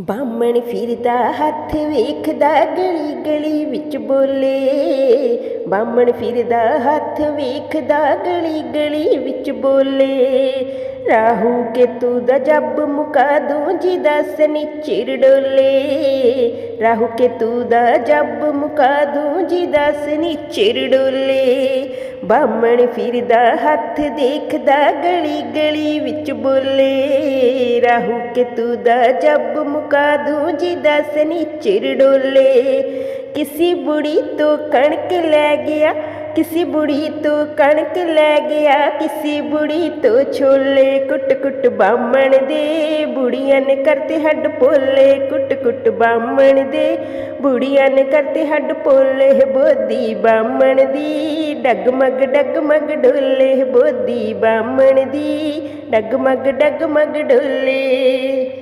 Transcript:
ਬਾਹਮਣ ਫਿਰਦਾ, ਹੱਥ ਵੇਖਦਾ, ਗਲੀ ਗਲੀ ਵਿੱਚ ਬੋਲੇ। ਬਾਹਮਣ ਫਿਰਦਾ, ਹੱਥ ਵੇਖਦਾ, ਗਲੀ ਗਲੀ ਵਿੱਚ ਬੋਲੇ। ਰਾਹੂ ਕੇਤੂ ਦਾ ਜੱਬ ਮੁਕਾ ਦੂੰ ਜੀ ਦਸ ਨਿਚਿਰ ਡੋਲੇ। ਰਾਹੂ ਕੇਤੂ ਦਾ ਜੱਬ ਮੁਕਾ ਦੂੰ ਜੀ ਦਸ ਨਿਚਿਰ ਡੋਲੇ। ਬਾਹਮਣ ਫਿਰਦਾ, ਹੱਥ ਦੇਖਦਾ, ਗਲੀ ਗਲੀ ਵਿੱਚ ਬੋਲੇ। ਰਾਹੂ ਕੇਤੂ ਦਾ ਜੱਬ ਮੁਕਾ ਦੂੰ ਜੀ ਦਸ ਨਿਚਿਰ ਡੋਲੇ ਕਿਸੀ ਬੁੜੀ ਤੋਂ ਕਣਕ ਲੈ ਗਿਆ, ਕਿਸੇ ਬੁੜੀ ਤੋਂ ਕਣਕ ਲੈ ਗਿਆ, ਕਿਸੇ ਬੁੜੀ ਤੋਂ ਛੋਲੇ ਕੁੱਟ ਕੁੱਟ ਬਾਹਮਣ ਦੇ। ਬੁੜੀਆਂ ਨੇ ਕਰਤੇ ਹੱਡ ਪੋਲੇ ਕੁੱਟ ਕੁੱਟ ਬਾਹਮਣ ਦੇ। ਬੁੜੀਆਂ ਨੇ ਕਰਤੇ ਹੱਡ ਪੋਲੇ ਬੋਦੀ ਬਾਹਮਣ ਦੀ। ਡਗ ਮਗ ਡਗ ਮਗ ਡੋਲੇ ਬੋਦੀ ਬਾਹਮਣ ਦੀ। ਡਗ ਮਗ ਡਗ ਮਗ ਡੋਲੇ।